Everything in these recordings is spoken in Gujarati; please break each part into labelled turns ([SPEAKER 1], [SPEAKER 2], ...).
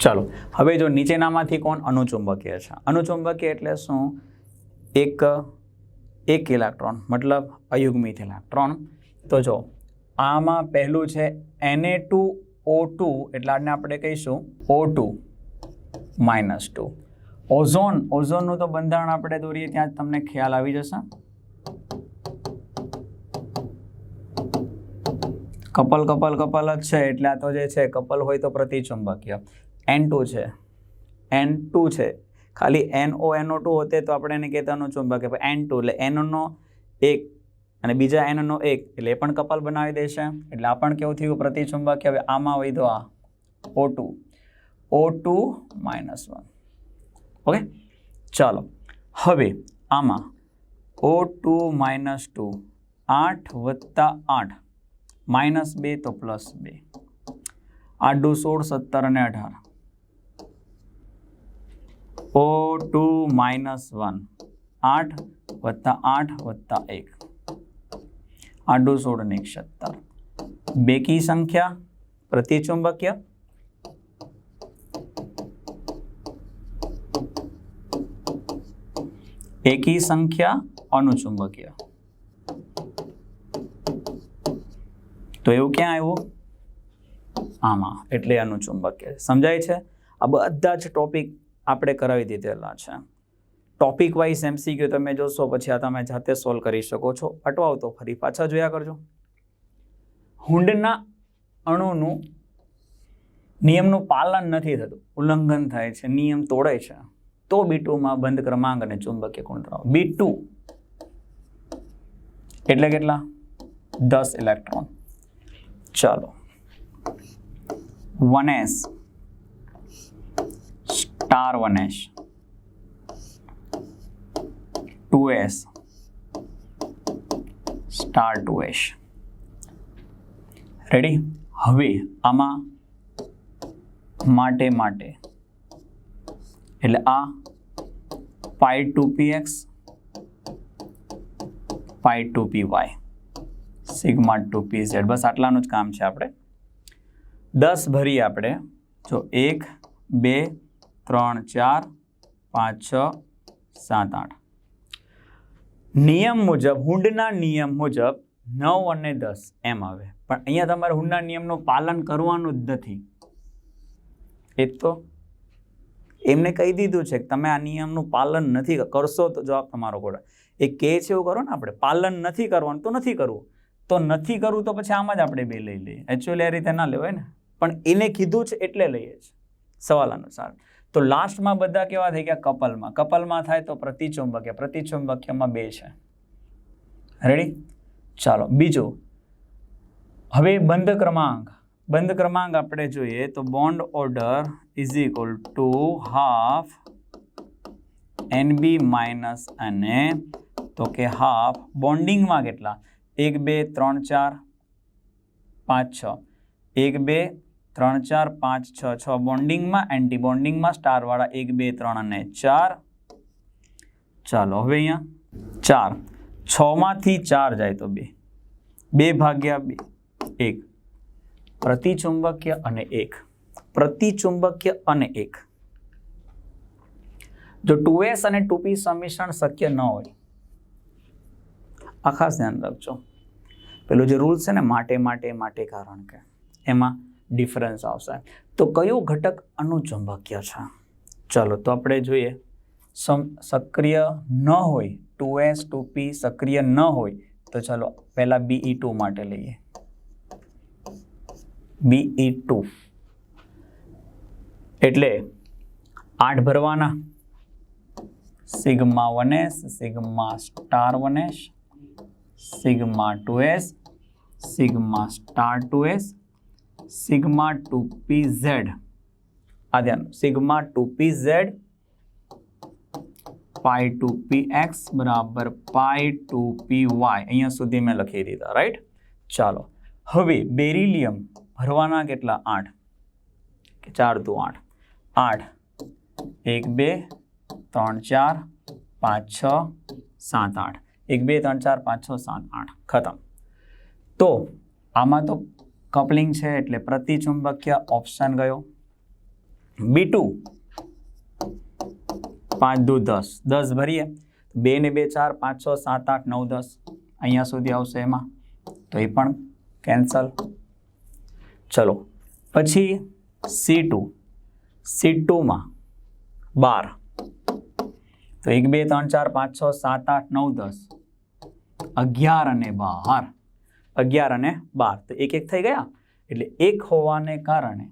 [SPEAKER 1] ચાલો, હવે જો નીચેનામાંથી કોણ અનુચુંબકીય છે? અનુચુંબકીય એટલે શું? એક એક ઇલેક્ટ્રોન, મતલબ અયુગ્મિત ઇલેક્ટ્રોન. તો જો, આમાં પહેલું છે એને ટુ ઓ ટુ એટલે આને આપણે કહીશું O two minus two ozone, ઓઝોનનું તો બંધારણ આપણે દોરીએ ત્યાં તમને ખ્યાલ આવી જશે. કપલ કપલ કપલ જ છે એટલે આ તો જે છે, કપલ હોય તો પ્રતિચુંબકીય. એન ટુ છે. એન ટુ છે. ખાલી એન ઓ એનઓ ટુ હોતે તો આપણે એને કહેતા અનુચુંબકીય એન ટુ એટલે એનનો એક અને બીજા એનનો એક એટલે એ પણ કપલ બનાવી દેશે. એટલે આ પણ કેવું થયું? પ્રતિચુંબકીય. હવે આમાં વૈધો આ. O two O two minus one okay ચાલો. હવે આમાં ઓ ટુ માઇનસ ટુ આઠ વત્તા આઠ. માઇનસ બે તો પ્લસ બે. આડું સોળ, સત્તર અને અઢાર. O two minus one. આઠ વત્તા આઠ વત્તા એક. આડું સોળ ને એક સત્તર બેકી સંખ્યા? પ્રતિચુંબકીય? એકી સંખ્યા અનુચુંબકીય. તો એવું ક્યાં આવ્યું? આમાં, એટલે અનુચુંબકીય સમજાય છે? આ બધા જ ટોપિક આપણે કરાવી દીધેલા છે. ટોપિક વાઇઝ એમસીક્યુ તમે જોશો, પછી આ તમે જાતે સોલ્વ કરી શકો છો. અટવાવ તો ફરી પાછા જોયા કરજો. હુંડના અણુનું નિયમનું પાલન નથી થતું. ઉલ્લંઘન થાય છે, નિયમ તોડે છે. તો બી ટુમાં બંધ ક્રમાંક અને ચુંબકીય ગુણ બી ટુ. એટલે કેટલા? દસ ઇલેક્ટ્રોન. ચાલો one S star one S two S star two S ready હવે આમાં માટે માટે. એટલે આ pi two P X pi two P Y sigma two P Z. બસ આટલાનું જ કામ છે આપણે. દસ ભરીએ આપણે. જો એક, બે, ત્રણ, ચાર, પાંચ, છ, સાત, આઠ. નિયમ મુજબ, હુંડના નિયમ મુજબ નવ અને દસ એમ આવે. પણ અહીંયા તમારે હુંડના નિયમનું પાલન કરવાનું જ નથી. એ તો એમને કહી દીધું છે કે તમે આ નિયમનું પાલન નથી કરશો તો જવાબ તમારો ખોટો. એ કહે છે એવું કરો ને આપણે. પાલન નથી કરવાનું તો નથી કરવું. તો નથી કરવું તો પછી આમાં જ આપણે બે લઈ લઈએ. એકચ્યુઅલી આ રીતે ના લેવાય ને. પણ એને કીધું છે એટલે લઈએ છીએ. સવાલ અનુસાર. તો લાસ્ટમાં બધા કેવા થઈ ગયા? કપલમાં. કપલમાં થાય તો પ્રતિચુંબકીય પ્રતિચુંબકીયમાં બે છે. રેડી ચાલો, બીજું. હવે બંધ ક્રમાંક. બંધ ક્રમાંક આપણે જોઈએ તો bond order is equal to half N B minus અને તો કે હાફ બોન્ડિંગમાં કેટલા? એક, બે, ત્રણ, ચાર, પાંચ, છ. એક, બે, ત્રણ, ચાર, પાંચ, છ. છ બોન્ડિંગમાં એન્ટી બોન્ડિંગમાં સ્ટારવાળા એક, બે, ત્રણ અને ચાર. ચાલો, હવે અહીંયા ચાર. છમાંથી ચાર જાય તો બે. બે ભાગ્યા બે, એક. પ્રતિચુંબકીય અને એક. પ્રતિચુંબકીય અને એક. જો ટુ અને ટુ સંમિશ્રણ શક્ય ન હોય, આ ખાસ ધ્યાન રાખજો. પેલો જે રૂલ છે ને, માટે માટે માટે કારણ કે. એમાં ડિફરન્સ આવશે. તો કયો ઘટક અનુચુંબકીય છે? ચલો, તો આપણે જોઈએ. સમ, સક્રિય ન હોય ટુ એસ ટુ પી સક્રિય ન હોય, તો ચલો પહેલાં બીઈ ટુ માટે લઈએ. બીઈ ટુ એટલે આઠ ભરવાના. Sigma one S sigma star one S sigma two S sigma star two S sigma two P Z આ ધ્યાન sigma two P Z pi two P X બરાબર પાઈ ટુ પી વાય અહીંયા સુધી મેં લખી દીધા રાઈટ ચાલો હવે બેરિલિયમ ભરવાના કેટલા આઠ કે ચાર દુ આઠ આઠ એક બે ત્રણ ચાર પાંચ છ સાત આઠ એક બે ત્રણ ચાર પાંચ છ સાત આઠ ખતમ. તો આમાં તો કપલિંગ છે એટલે પ્રતિચુંબકીય ઓપ્શન ગયો. B two. પાંચ દુ દસ. દસ ભરીએ. બે ને બે ચાર, પાંચ છ, સાત આઠ, નવ દસ. અહીંયા સુધી આવશે એમાં. તો એ પણ કેન્સલ. ચલો. પછી સી ટુ. સી ટુમાં બાર. તો એક બે ત્રણ ચાર પાંચ છ સાત આઠ નવ દસ. અગિયાર અને બાર. અગિયાર અને બાર. તો એક એક થઈ ગયા? એટલે એક હોવાને કારણે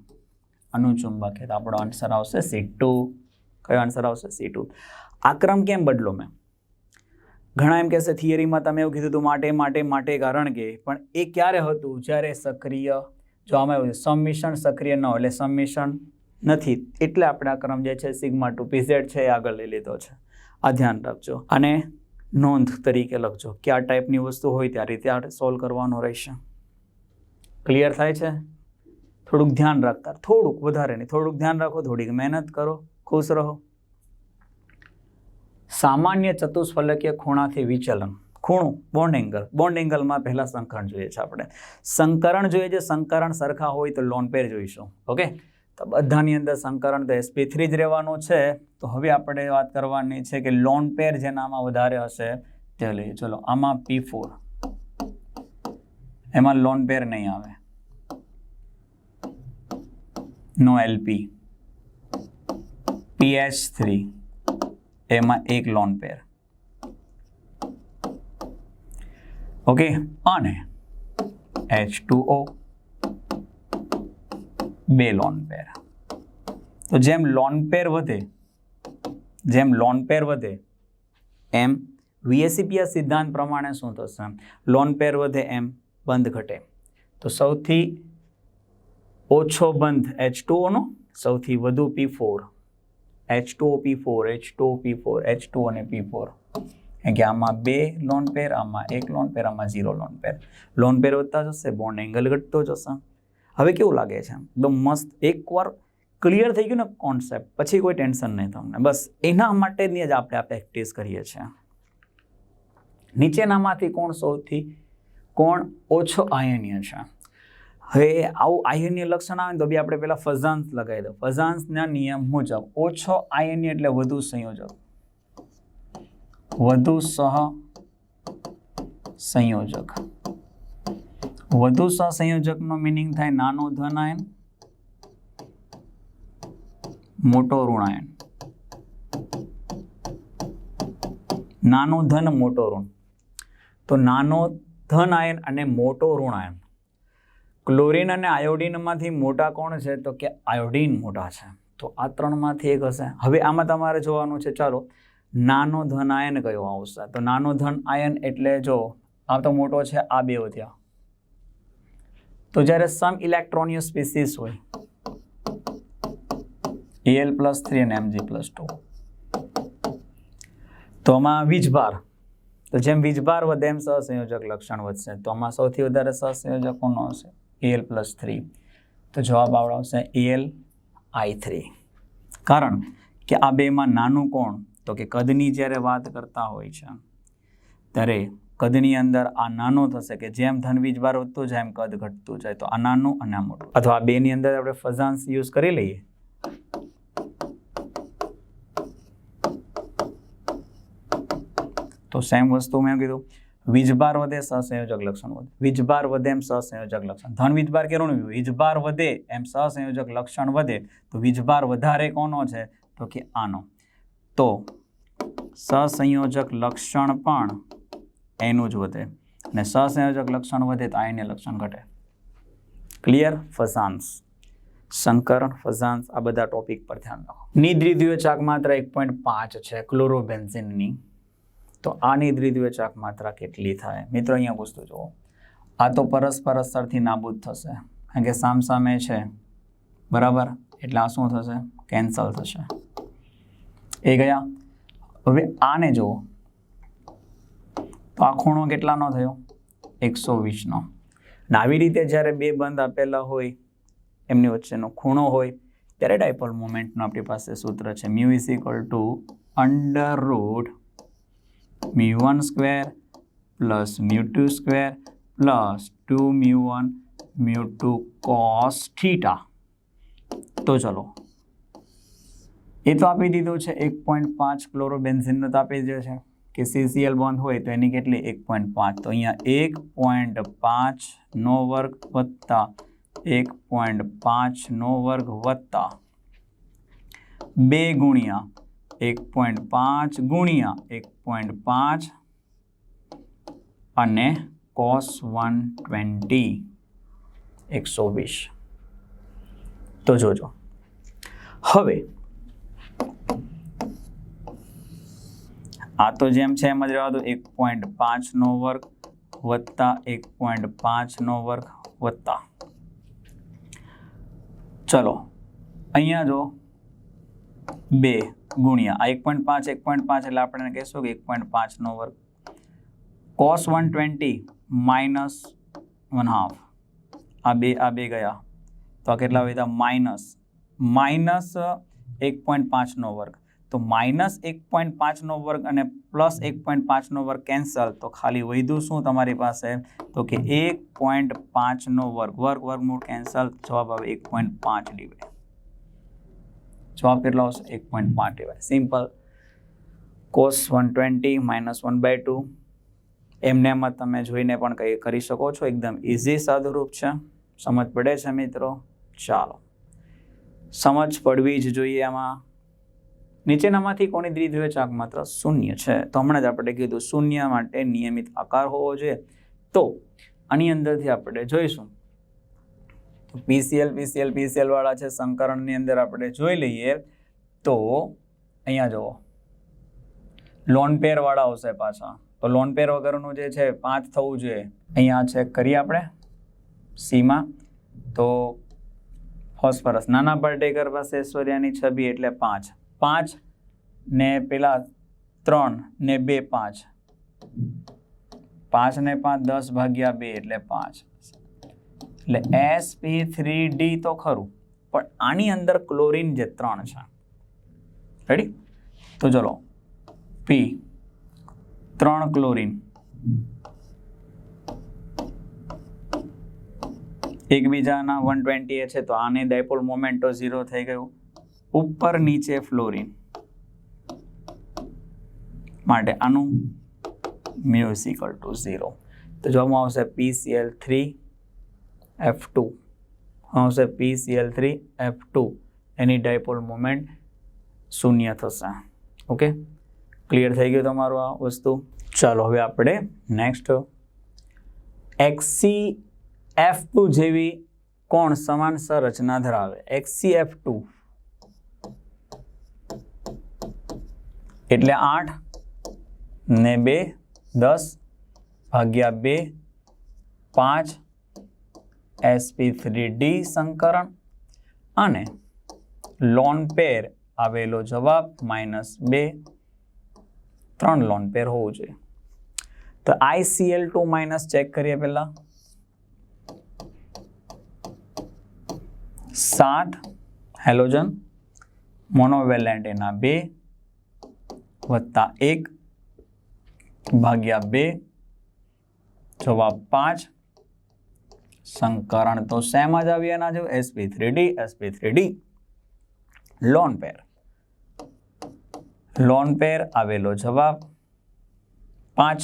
[SPEAKER 1] અનુચુંબક તો આપણો આન્સર આવશે સી કયો આન્સર આવશે? સી ટુ આ કેમ બદલો મેં? ઘણા એમ કહેશે થિયરીમાં તમે એવું કીધું હતું માટે માટે માટે કારણ કે, પણ એ ક્યારે હતું? જ્યારે સક્રિય, જો આમાં એવું સબમિશન સક્રિય ન એટલે સમિશન નથી. એટલે આપણે આ ક્રમ જે છે, સિગ્મા ટુ પીઝેડ છે એ આગળ લઈ લીધો છે. આ ધ્યાન રાખજો. અને નોંધ તરીકે લખજો. કયા ટાઈપની વસ્તુ હોય રીતે આ સોલ્વ કરવાનો રહેશે. ક્લિયર થાય છે? થોડુંક ધ્યાન રાખતા, થોડુંક વધારે નહીં, થોડુંક ધ્યાન રાખો, થોડીક મહેનત કરો, ખુશ રહો. સામાન્ય ચતુષ્ફલકીય ખૂણાથી વિચલન, ખૂણું બોન્ડ એંગલ બોન્ડ એંગલમાં પહેલાં સંકરણ જોઈએ છે આપણે. સંકરણ જોઈએ છે, સંકરણ સરખા હોય તો લોન પેર જોઈશું. ઓકે તો બધાની અંદર સંકરણ તો એસપી થ્રી જ રહેવાનું છે. તો હવે આપણે વાત કરવાની છે કે લોન પેર જેનામાં વધારે હશે તે લઈએ. ચલો, આમાં પી ફોર એમાં લોન પેર નહીં આવે. નો એલપી પીએચ થ્રી એમાં એક લોન પેર ઓકે અને એચ ટુ ઓ બે લોન પેર તો જેમ લોન પેર વધે, જેમ લોન પેર વધે, એમ વીએસીપીયા સિદ્ધાંત પ્રમાણે શું થશે? લોન પેર વધે એમ બંધ ઘટે. તો સૌથી ઓછો બંધ એચ ટુઓનો સૌથી વધુ P four H two P four H two P four H two અને પી ફોર કે આમાં બે લોન પેર આમાં એક લોન પેર આમાં zero lone pair lone pair વધતા જશે બોન્ડ એંગલ ઘટતો જશે. હવે કેવું લાગે છે? એકદમ મસ્ત, એકવાર ક્લિયર થઈ ગયું ને કોન્સેપ્ટ પછી કોઈ ટેન્શન નહીં તમને. બસ, એના માટેની જ આપણે આ પ્રેક્ટિસ કરીએ છીએ. નીચેનામાંથી કોણ સૌથી, કોણ ઓછો આયનીય છે? હવે આવું આયનીય લક્ષણ આવે ને તો બી આપણે પહેલાં ફઝાન્સ લગાવી દો. ફઝાન્સના નિયમ મુજબ ઓછો આયનીય એટલે વધુ સંયોજક. વધુ સહ સંયોજક. વધુ સહસંયોજકનો મિનિંગ થાય નાનો ધન આયન, મોટો ઋણાયન નાનો ધન, મોટો ઋણ. તો નાનો ધન આયન અને મોટો ઋણાયન ક્લોરીન અને આયોડિનમાંથી મોટા કોણ છે? તો કે આયોડિન મોટા છે. તો આ ત્રણમાંથી એક હશે. હવે આમાં તમારે જોવાનું છે, ચાલો. નાનો ધન આયન કયો આવશે? તો નાનો ધન આયન એટલે જો, આ તો મોટો છે, આ બે વધ્યા. તો જ્યારે સમ ઇલેક્ટ્રોનિય સ્પીસીસ હોય એલ પ્લસ થ્રી અને એમજી પ્લસ ટુ તો આમાં વીજભાર તો જેમ વીજભાર વધે એમ સહસંયોજક લક્ષણ વધશે. તો આમાં સૌથી વધારે સહસંયોજક કોનો હશે એલ પ્લસ થ્રી તો જવાબ આવડાવશે એલ આઈ થ્રી કારણ કે આ બેમાં નાનું કોણ, તો કે કદની જ્યારે વાત કરતા હોય છે, ત્યારે કદની અંદર આ નાનો થશે કે જેમ ધન વીજભાર વધતું જાય એમ કદ ઘટતું જાય. તો આ નાનું અને આ મોટું. અથવા આ બેની અંદર આપણે ફઝાન્સ યુઝ કરી લઈએ. તો સેમ વસ્તુ મેં કીધું. વીજભાર વધે સહસંયોજક લક્ષણ વધે. વીજભાર વધે એમ સહસંયોજક લક્ષણ. ધન વીજભાર કેવું વીજભાર વધે એમ સહસંયોજક લક્ષણ વધે. તો વીજભાર વધારે કોનો છે? તો કે આનો. તો સહસંયોજક લક્ષણ પણ એનું જ વધે અને સહસંયોજક લક્ષણ વધે તો આયન્ય લક્ષણ ઘટે. ક્લિયર ફઝાન્સ સંકરણ ફઝાન્સ આ બધા ટોપિક પર ધ્યાન રાખો. નિદ્રિદ્વીય ચાક માત્ર એક પોઈન્ટ પાંચ છે ક્લોરોબેન્ઝિનની તો આ દ્વિદ્વીય ચાક માત્રા કેટલી થાય? મિત્રો, અહીંયા વસ્તુ જુઓ. આ તો પરસ્પર અસરથી નાબૂદ થશે. કારણ કે સામસામે છે. બરાબર? એટલે આ શું થશે? કેન્સલ થશે. એ ગયા? હવે આને જુઓ. તો આ ખૂણો કેટલાનો થયો? એકસો વીસનો. અને આવી રીતે જ્યારે બે બંધ આપેલા હોય, એમની વચ્ચેનો ખૂણો હોય, ત્યારે ડાયપોલ મોમેન્ટનું આપણી પાસે સૂત્ર છે. Mu is equal to under root mu one square plus mu two square plus two mu one mu two cos theta. તો ચલો, એ તો આપી દીધું છે. એક પોઈન્ટ પાંચ ક્લોરોબેન્ઝિનનું તો આપી દીધું છે. કે સીસીએલ બંધ હોય તો એની કેટલી? એક પોઈન્ટ પાંચ. તો અહીંયા એક પોઈન્ટ પાંચનો વર્ગ વત્તા એક પોઈન્ટ પાંચનો વર્ગ વત્તા બે ગુણ્યા એક પોઈન્ટ પાંચ ગુણ્યા એક પોઈન્ટ પાંચ અને કોસ વન ટ્વેન્ટી એકસો વીસ. તો જોજો. હવે આ તો જેમ છે એમ જ રહેવા દો. એક પોઈન્ટ પાંચનો વર્ગ વત્તા એક પોઈન્ટ પાંચનો વર્ગ વત્તા. ચલો, અહીંયા જો બે ગુણ્યા. આ એક પોઈન્ટ પાંચ, એક પોઈન્ટ પાંચ એટલે આપણે કહીશું કે એક પોઈન્ટ પાંચનો વર્ગ. Cos one twenty minus one half આ બે આ બે ગયા. તો આ કેટલા વધ્યા માઇનસ માઇનસ એક પોઈન્ટ પાંચનો વર્ગ. તો માઇનસ એક પોઈન્ટ પાંચનો વર્ગ અને પ્લસ એક પોઈન્ટ પાંચનો વર્ગ કેન્સલ. તો ખાલી વધ્યું શું તમારી પાસે? તો કે એક પોઈન્ટ પાંચનો વર્ગ. વર્ગ, વર્ગમૂળ કેન્સલ. જવાબ આવે એક પોઈન્ટ પાંચ ડીવાય. જવાબ કેટલો આવશે? એક પોઈન્ટ પાંચ DY. Simple. Cos one twenty minus one by two. એમને એમ જ તમે જોઈને પણ કંઈ કરી શકો છો. એકદમ ઇઝી સાદુરૂપ છે. સમજ પડે છે મિત્રો? ચાલો. સમજ પડવી જ જોઈએ આમાં. નીચેનામાંથી કોની દ્વિધ્રુવીય ચાક માત્ર શૂન્ય છે? તો હમણાં જ આપણે કીધું શૂન્ય માટે નિયમિત આકાર હોવો જોઈએ. તો આની અંદરથી આપણે જોઈશું. પીસીએલ પીસીએલ પીસીએલ વાળા છે, સંકરણની અંદર આપણે જોઈ લઈએ. તો અહીંયા જુઓ. લોન પેર વાળા આવશે પાછા. તો લોન પેર વગરનું જે છે, પાંચ થવું જોઈએ. અહીંયા ચેક કરીએ આપણે. સીમાં. તો ફોસ્ફરસ. નાના પાર્ટેકર પાસે ઐશ્વર્યાની છબી એટલે પાંચ. પાંચ ને પેલા ત્રણ ને બે પાંચ. પાંચ ને પાંચ દસ ભાગ્યા બે એટલે પાંચ. એટલે એસ પી થ્રી ડી તો ખરું, પણ આની અંદર ક્લોરીન જે ત્રણ છે. રેડી તો ચલો પી ત્રણ ક્લોરીન એકબીજાના વન ટ્વેન્ટી એ છે, તો આને ડાયપોલ મોમેન્ટો ઝીરો થઈ ગયું. ઉપર નીચે ફ્લોરિન માટે આનું મ્યુઝિકલ ટુ ઝીરો તો જોવામાં આવશે પીસીએલ થ્રી એફ ટુ આવશે પીસીએલ થ્રી એફ ટુ એની ડાયપોલ મોમેન્ટ શૂન્ય થશે. ઓકે ક્લિયર થઈ ગયું તમારું આ વસ્તુ? ચાલો હવે આપણે નેક્સ્ટ એક્સી એફ ટુ જેવી કોણ સમાન સંરચના ધરાવે? એક્સી એફ ટુ એટલે આઠ ને બે, દસ, ભાગ્યા બે, પાંચ એસપી થ્રી ડી સંકરણ. અને લોન પેર આવેલો જવાબ માઇનસ બે, ત્રણ લોન પેર હોવું જોઈએ. તો આઈસીએલ ટુ માઇનસ ચેક કરીએ પહેલા. સાત હેલોજન મોનોવેલેન્ટ એના બે વત્તા એક ભાગ્યા બે જવાબ પાંચ. સંકરણ તો સેમ જ આવી એના જો SP three D SP three D lone pair lone pair આવેલો જવાબ પાંચ.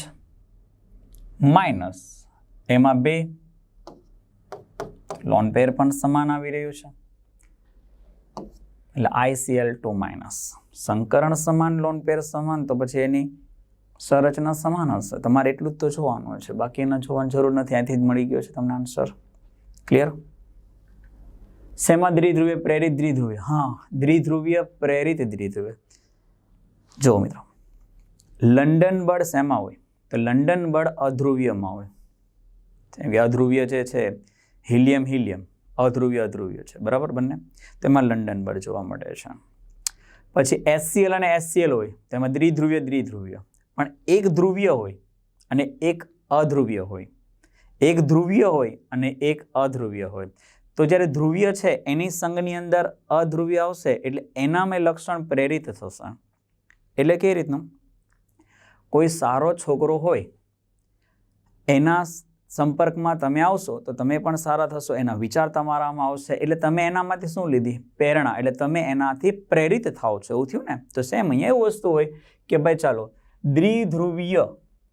[SPEAKER 1] માઇનસ એમાં બે. લોન પેર પણ સમાન આવી રહ્યું છે. એટલે આઈસીએલ ટુ માઇનસ. સંકરણ સમાન, લોન પેર સમાન, તો પછી એની સંરચના સમાન હશે. તમારે એટલું જ તો જોવાનું છે. બાકી એના જોવાની જરૂર નથી. અહીંથી જ મળી ગયો છે તમને આન્સર ક્લિયર શેમાં દ્વિધ્રુવીય, પ્રેરિત દ્વિધ્રુવીય? હા, દ્વિધ્રુવીય, પ્રેરિત દ્વિધ્રુવીય. જુઓ મિત્રો. લંડન બળ શેમાં હોય? તો લંડન બળ અધ્રુવીયમાં હોય. જેમ કે અધ્રુવીય જે છે હિલિયમ હિલિયમ અધ્રુવીય અધ્રુવ્ય છે. બરાબર બંને? તેમાં લંડન બળ જોવા મળે છે. પછી એસસીએલ અને એસસીએલ હોય તેમાં દ્વિધ્રુવીય દ્વિધ્રુવીય. પણ એક ધ્રુવીય હોય અને એક અધ્રુવીય હોય. એક ધ્રુવીય હોય અને એક અધ્રુવીય હોય. તો જ્યારે ધ્રુવીય છે, એની સંઘની અંદર અધ્રુવીય આવશે એટલે એનામાં લક્ષણ પ્રેરિત થશે. એટલે કઈ રીતનું? કોઈ સારો છોકરો હોય, એના સંપર્કમાં તમે આવશો, તો તમે પણ સારા થશો. એના વિચાર તમારામાં આવશે. એટલે તમે એનામાંથી શું લીધી? પ્રેરણા. એટલે તમે એનાથી પ્રેરિત થાઓ છો. એવું થયું ને? તો સેમ અહીંયા એવું વસ્તુ હોય કે ભાઈ ચાલો, દ્વિધ્રુવીય.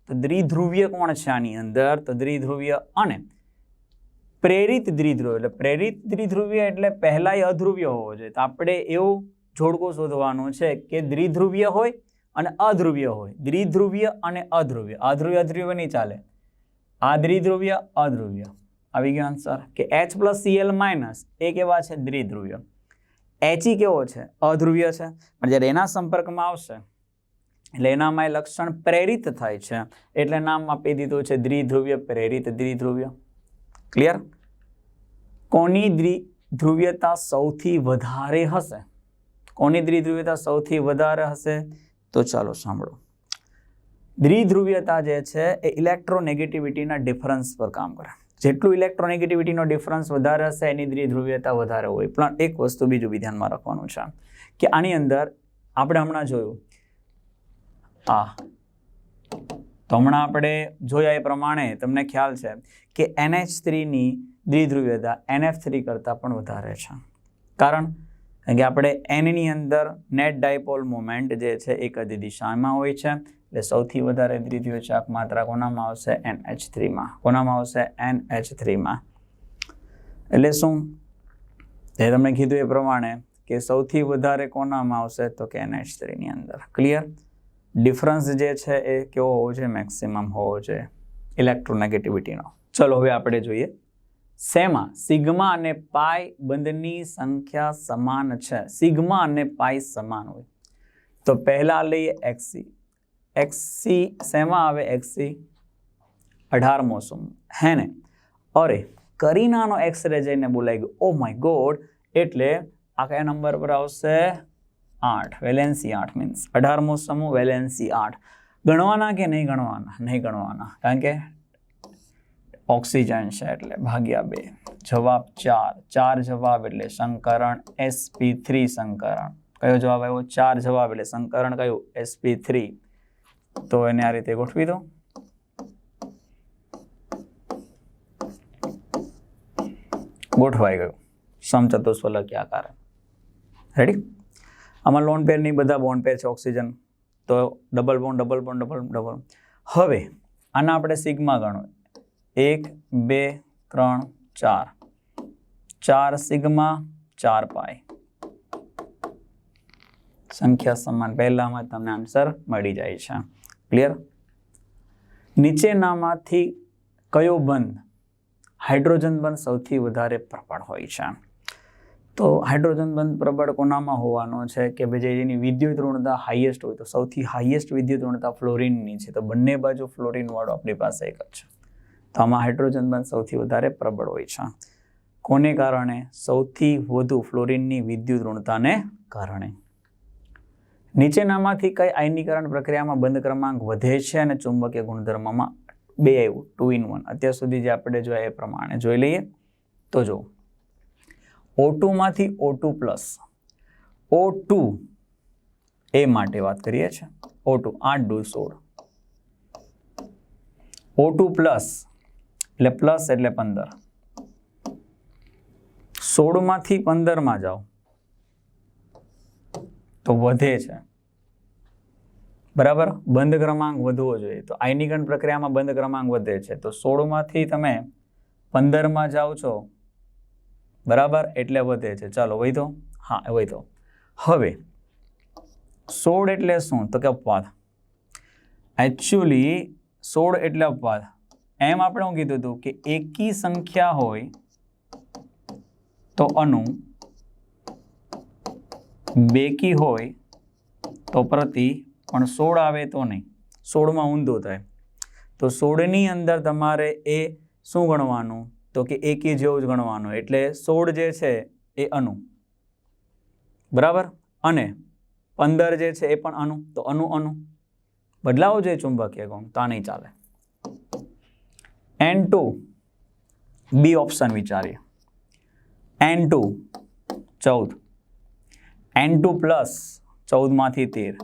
[SPEAKER 1] તો દ્વિધ્રુવીય કોણ છે આની અંદર? તો દ્વિધ્રુવીય અને પ્રેરિત દ્વિધ્રુવ. એટલે પ્રેરિત દ્વિધ્રુવીય એટલે પહેલાંય અધ્રુવ્ય હોવો જોઈએ. તો આપણે એવું જોડકો શોધવાનું છે કે દ્વિધ્રુવીય હોય અને અધ્રુવ્ય હોય. દ્વિધ્રુવીય અને અધ્રુવ્ય. અધ્રુવ્ય અધ્રુવ્ય નહીં ચાલે. આ દ્વિધ્રુવ્ય અધ્રુવ્ય આવી ગયો આન્સર કે એચ પ્લસ સીએલ માઇનસ એ કેવા છે? દ્વિધ્રુવ્ય એચી કેવો છે? અધ્રુવ્ય છે. પણ જ્યારે એના સંપર્કમાં આવશે, એટલે એનામાં લક્ષણ પ્રેરિત થાય છે. એટલે નામ આપી દીધું છે દ્વિધ્રુવ્ય પ્રેરિત દ્વિધ્રુવ્ય ક્લિયર કોની દ્વિધ્રુવ્યતા સૌથી વધારે હશે? કોની દ્વિધ્રુવ્યતા સૌથી વધારે હશે? તો ચાલો સાંભળો. દ્વિધ્રુવ્યતા જે છે એ ઇલેક્ટ્રોનેગેટિવિટીના ડિફરન્સ પર કામ કરે. જેટલું ઇલેક્ટ્રોનેગેટિવિટીનો ડિફરન્સ વધારે હશે, એની દ્વિધ્રુવ્યતા વધારે હોય. પણ એક વસ્તુ બીજું બી ધ્યાનમાં રાખવાનું છે. કે આની અંદર આપણે હમણાં જોયું. આ. તો હમણાં આપણે જોયા એ પ્રમાણે તમને ખ્યાલ છે કે એનએચ થ્રીની દ્વિધ્રુવ્યતા એનએફ થ્રી કરતાં પણ વધારે છે. કારણ કે આપણે એનની અંદર નેટ ડાયપોલ મોમેન્ટ જે છે એક જ દિશામાં હોય છે. એટલે સૌથી વધારે દ્વિધ્રુવ ચાક માત્રા કોનામાં આવશે? એન એચ થ્રીમાં કોનામાં આવશે? એન એચ થ્રીમાં એટલે શું? એ તમને કીધું એ પ્રમાણે કે સૌથી વધારે કોનામાં આવશે તો કે એન એચ થ્રીની અંદર. ક્લિયર ડિફરન્સ જે છે એ કેવો હોવો જોઈએ? મેક્સિમમ હોવો જોઈએ. ઇલેક્ટ્રોનેગેટિવિટીનો ચલો હવે આપણે જોઈએ. શેમાં? સિગ્મા અને પાઈ બંધની સંખ્યા સમાન છે. સિગ્મા અને પાય સમાન હોય. તો પહેલા લઈએ એક્સી એક્સી શેમાં આવે એક્સી અઢારમો મોસમ. હે ને? અરે, કરીનાનો એક્સ રે જઈને બોલાઈ ગયો. ઓ માય ગોડ એટલે આ કયા નંબર પર આવશે? આઠ. વેલેન્સી આઠ મીન્સ અઢારમો સમૂહ વેલેન્સી આઠ. ગણવાના કે નહીં ગણવાના? નહીં ગણવાના. કારણ કે ઓક્સિજન છે એટલે ભાગ્યા બે. જવાબ ચાર. ચાર જવાબ એટલે સંકરણ એસપી થ્રી સંકરણ. કયો જવાબ આવ્યો? ચાર જવાબ એટલે સંકરણ કયું? એસપી થ્રી તો એને આ રીતે ગોઠવી દો ગોઠવાઈ ગયું. સમચતુષ્ફલકીય આકાર. રેડી આમાં લોન પેર નહીં બધા બોન્ડ પેર છે ઓક્સિજન તો double bond double bond double double હવે, આના આપણે સિગ્મા ગણો. એક, બે, ત્રણ, ચાર. ચાર સિગ્મા, ચાર પાય સંખ્યા સમાન પહેલામાં તમને આન્સર મળી જાય છે. ક્લિયર નીચેનામાંથી કયો બંધ હાઇડ્રોજન બંધ સૌથી વધારે પ્રબળ હોય છે? તો હાઇડ્રોજન બંધ પ્રબળ કોનામાં હોવાનો છે? કે ભાઈ જેની વિદ્યુત ઋણતા હાઈએસ્ટ હોય તો સૌથી હાઈએસ્ટ વિદ્યુત ઋણતા ફ્લોરિનની છે. તો બંને બાજુ ફ્લોરિન વાળો આપણી પાસે એક જ છે. તો આમાં હાઇડ્રોજન બંધ સૌથી વધારે પ્રબળ હોય છે. કોને કારણે? સૌથી વધુ ફ્લોરિનની વિદ્યુત ઋણતાને કારણે. નીચેનામાંથી કઈ આયનીકરણ પ્રક્રિયામાં બંધ ક્રમાંક વધે છે અને ચુંબકીય ગુણધર્મમાં બે આવ્યું ટુ ઇન વન અત્યાર સુધી જે આપણે જોયા એ પ્રમાણે જોઈ લઈએ તો જો O ટુમાંથી O two plus O two એ માટે વાત કરીએ છીએ. ઓ ટુ આઠ ડુ સોળ. ઓ ટુ પ્લસ એટલે પ્લસ એટલે પંદર. સોળમાંથી પંદરમાં જાઓ. તો વધે છે. બરાબર? બંધ ક્રમાંક વધવો જોઈએ. તો આયનીકરણ પ્રક્રિયામાં બંધ ક્રમાંક વધે છે. તો સોળમાંથી તમે પંદરમાં જાઓ છો. બરાબર? એટલે વધે છે. ચાલો, વૈધો? હા વૈધો. હવે, સોળ એટલે શું? તો કે અપવાદ. એકચ્યુઅલી સોળ એટલે અપવાદ. એમ આપણે શું કીધું હતું કે એકી સંખ્યા હોય તો અનુ બેકી હોય તો પ્રતિ, પણ સોળ આવે તો નહીં. સોળમાં ઊંધો થાય. તો સોળની અંદર તમારે એ શું ગણવાનું? તો કે એકી જેવું જ ગણવાનું. એટલે સોળ જે છે એ અનુ બરાબર? અને પંદર જે છે એ પણ અનુ તો અનુ અનુ બદલાવો જોઈએ ચુંબકીય ગુણ તો નહીં ચાલે. એન ટુ બી ઓપ્શન વિચારીએ. એન ટુ ચૌદ. એન ટુ પ્લસ ચૌદમાંથી તેર.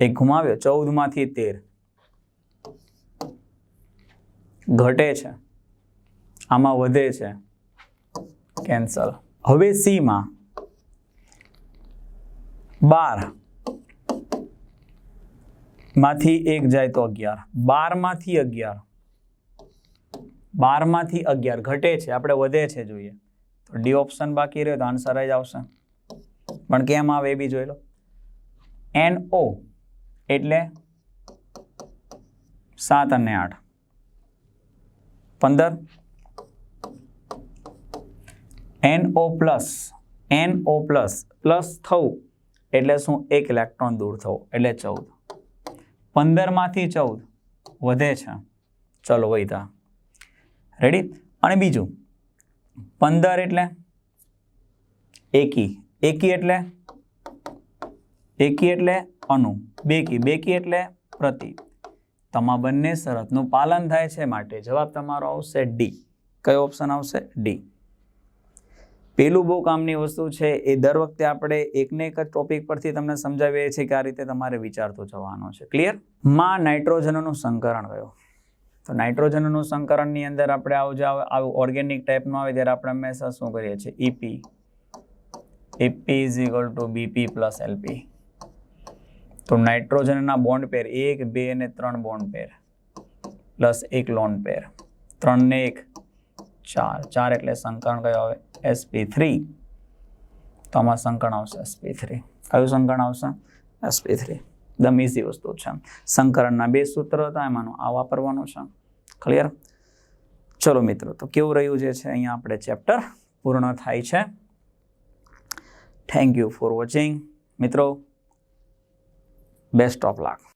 [SPEAKER 1] એક ઘુમાવ્યો ચૌદમાંથી તેર. ઘટે છે. આમાં વધે છે. કેન્સલ હવે સીમાં બાર. માંથી એક જાય તો અગિયાર. બારમાંથી અગિયાર. બારમાંથી અગિયાર. ઘટે છે. આપણે વધે છે જોઈએ. તો ડી ઓપ્શન બાકી રહ્યો તો આન્સર જ આવશે. પણ કેમ આવે એ બી જોઈ લો. એન ઓ એટલે સાત અને આઠ. પંદર. N O plus N O plus plus થવું એટલે શું? એક ઇલેક્ટ્રોન દૂર થવું એટલે ચૌદ. પંદરમાંથી ચૌદ. વધે છે. ચલો વૈતા રેડી અને બીજું. પંદર એટલે? એકી. એકી એટલે? એકી એટલે અનુ. બેકી. બેકી એટલે પ્રતિ. તમા બંને શરતનું પાલન થાય છે માટે જવાબ તમારો આવશે ડી. કયો ઓપ્શન આવશે? ડી. પેલું બહુ કામની વસ્તુ છે, એ દર વખતે આપણે એકને એક જ ટોપિક પરથી તમને સમજાવીએ છીએ કે આ રીતે તમારે વિચારતો જવાનો છે. ક્લિયરમાં નાઇટ્રોજનનું સંકરણ કયો તો નાઇટ્રોજનનું સંકરણની અંદર આપણે આવું જે આવે- ઓર્ગેનિક ટાઈપનું આવે ત્યારે આપણે હંમેશા શું કરીએ છીએ? EP EP is equal to BP plus LP તો નાઇટ્રોજનના બોન્ડ પેર એક, બે અને ત્રણ બોન્ડ પેર પ્લસ એક લોન પેર ત્રણ ને એક, ચાર. ચાર એટલે સંકરણ કયો આવે? એસપી થ્રી તો આમાં સંકરણ આવશે એસપી થ્રી કયું સંકરણ આવશે? એસપી થ્રી એકદમ ઇઝી વસ્તુ છે. સંકરણના બે સૂત્ર હતા, એમાંનું આ વાપરવાનું છે. ક્લિયર ચલો મિત્રો, તો કેવું રહ્યું જે છે, અહીંયા આપણે ચેપ્ટર પૂર્ણ થાય છે. થેન્ક યુ ફોર વોચિંગ મિત્રો બેસ્ટ ઓફ લાક